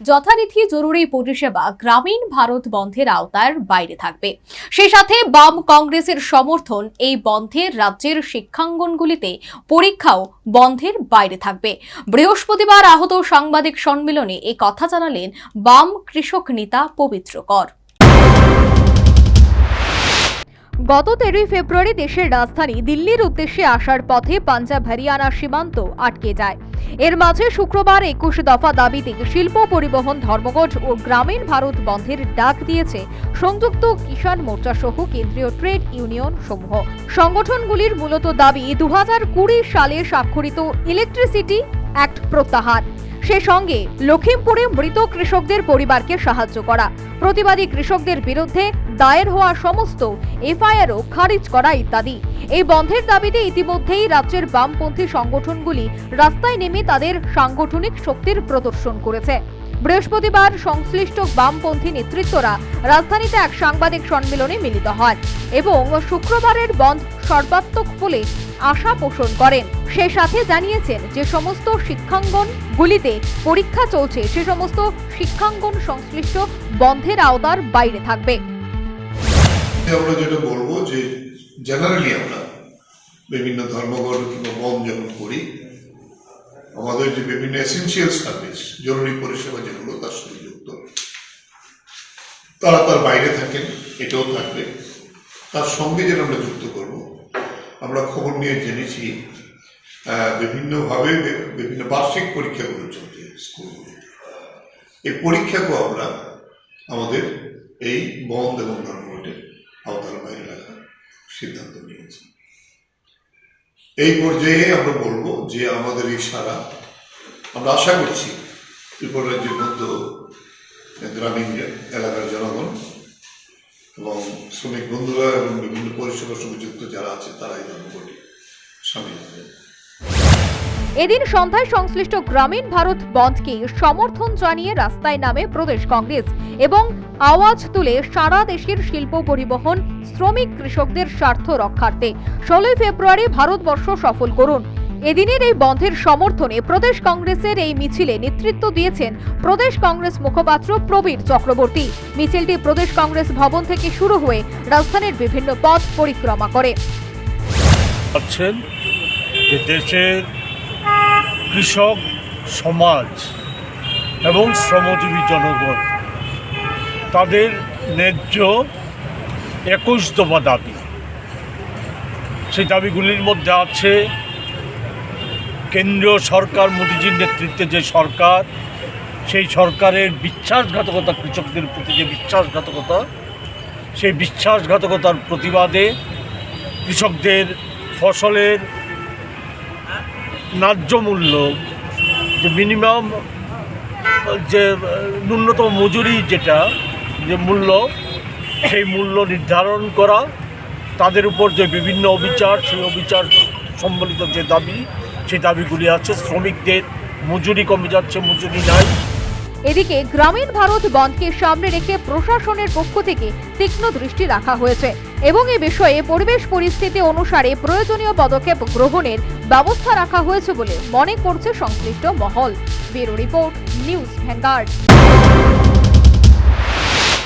যথারীতি জরুরি পরিষেবা গ্রামীণ ভারত বন্ধের আওতার বাইরে থাকবে। সে সাথে বাম কংগ্রেসের সমর্থন এই বন্ধের রাজ্যের শিক্ষাঙ্গনগুলিতে পরীক্ষাও বন্ধের বাইরে থাকবে। বৃহস্পতিবার আহত সাংবাদিক সম্মেলনে এ কথা জানালেন বাম কৃষক নেতা পবিত্র কর। গত তেরোই ফেব্রুয়ারি দেশের রাজধানী দিল্লির উদ্দেশ্যে আসার পথে পাঞ্জাব, হরিয়ানা সীমান্ত আটকে যায়। এর মাঝে শুক্রবার একুশ দফা দাবিতে শিল্প পরিবহন ধর্মঘট ও গ্রামীণ ভারত বন্ধের ডাক দিয়েছে সংযুক্ত কিষাণ মোর্চা সহ কেন্দ্রীয় ট্রেড ইউনিয়ন সমূহ। সংগঠনগুলির মূলত দাবি দু হাজার কুড়ি সালে স্বাক্ষরিত ইলেকট্রিসিটি অ্যাক্ট প্রত্যাহার। সে সঙ্গে লখিমপুরে মৃত কৃষকদের পরিবারকে সাহায্য করা। প্রতিবাদী কৃষকদের বিরুদ্ধে দায়ের হওয়া সমস্ত এফআইআরও খারিজ করা ইত্যাদি। এই বন্ধের দাবিতে ইতিমধ্যেই রাজ্যের বামপন্থী সংগঠনগুলি রাস্তায় নেমে তাদের সাংগঠনিক শক্তির প্রদর্শন করেছে। বৃহস্পতিবার সংশ্লিষ্ট বামপন্থী নেতৃত্বরা রাজধানীতে এক সাংবাদিক সম্মেলনে মিলিত হন এবং শুক্রবারের বন্ধ সর্বাত্মক বলে আশা পোষণ করেন। সে সাথে জানিয়েছেন, যে সমস্ত শিক্ষাঙ্গনগুলিতে পরীক্ষা চলছে, সে সমস্ত শিক্ষাঙ্গন সংশ্লিষ্ট বন্ধের আওতার বাইরে থাকবে। আমরা যেটা বলব যে জেনারেলি আমরা বিভিন্ন ধর্মঘট কিংবা বন্ধ যখন করি, আমাদের যে বিভিন্ন এসেন্সিয়াল সার্ভিস জরুরি পরিষেবা যেগুলো তার সঙ্গে যুক্ত, তারা তার বাইরে থাকেন, এটাও থাকবে। তার সঙ্গে যেটা আমরা যুক্ত করব, আমরা খবর নিয়ে জেনেছি বিভিন্নভাবে বিভিন্ন বার্ষিক পরীক্ষাগুলো চলছে স্কুলগুলো এই পরীক্ষাকেও আমরা আমাদের এই বন্ধ এবং ধর্মঘটের সিদ্ধান্ত নিয়েছি। এই পর্যায়ে আমরা বলব যে আমাদের এই সারা, আমরা আশা করছি ত্রিপুরা রাজ্যের মধ্যে গ্রামীণ এলাকার জনগণ এবং শ্রমিক বন্ধুরা এবং বিভিন্ন পরিষেবার সঙ্গে যুক্ত যারা আছে তারা এই ধর্মঘটে সামিল এদিন সন্ধ্যায় সংশ্লিষ্ট গ্রামীণ ভারত বন্ধকে সমর্থন জানিয়ে রাস্তায় নামে প্রদেশ কংগ্রেস এবং আওয়াজ তুলে সারা দেশের শিল্প পরিবহন, শ্রমিক কৃষকদের স্বার্থ রক্ষার্থে ষোলোই ফেব্রুয়ারি ভারতবর্ষ সফল করুন। এদিনের এই বন্ধের সমর্থনে প্রদেশ কংগ্রেসের এই মিছিলে নেতৃত্ব দিয়েছেন প্রদেশ কংগ্রেস মুখপাত্র প্রবীর চক্রবর্তী। মিছিলটি প্রদেশ কংগ্রেস ভবন থেকে শুরু হয়ে রাজধানীর বিভিন্ন পথ পরিক্রমা করে। দেশের কৃষক সমাজ এবং শ্রমজীবী জনগণ, তাদের ন্যায্য একুশ দফা দাবি। সেই দাবিগুলির মধ্যে আছে কেন্দ্রীয় সরকার মোদীজির নেতৃত্বে যে সরকার, সেই সরকারের বিশ্বাসঘাতকতা, কৃষকদের প্রতি যে বিশ্বাসঘাতকতা, সেই বিশ্বাসঘাতকতার প্রতিবাদে কৃষকদের ফসলের ন্যায্য মূল্য, যে মিনিমাম যে ন্যূনতম মজুরি যেটা, যে মূল্য, সেই মূল্য নির্ধারণ করা, তাদের উপর যে বিভিন্ন অবিচার, সেই অবিচার সম্বলিত যে দাবি, সেই দাবিগুলি আছে, শ্রমিকদের মজুরি কমে যাচ্ছে, মজুরি নাই। এদিকে গ্রামীণ ভারত বন্ধকে সামনে রেখে প্রশাসনের পক্ষ থেকে তীক্ষ্ণ দৃষ্টি রাখা হয়েছে এবং এ বিষয়ে পরিবেশ পরিস্থিতি অনুসারে প্রয়োজনীয় পদক্ষেপ গ্রহণের ব্যবস্থা রাখা হয়েছে বলে মনে করছে সংশ্লিষ্ট মহল। Bureau report, news Vanguard.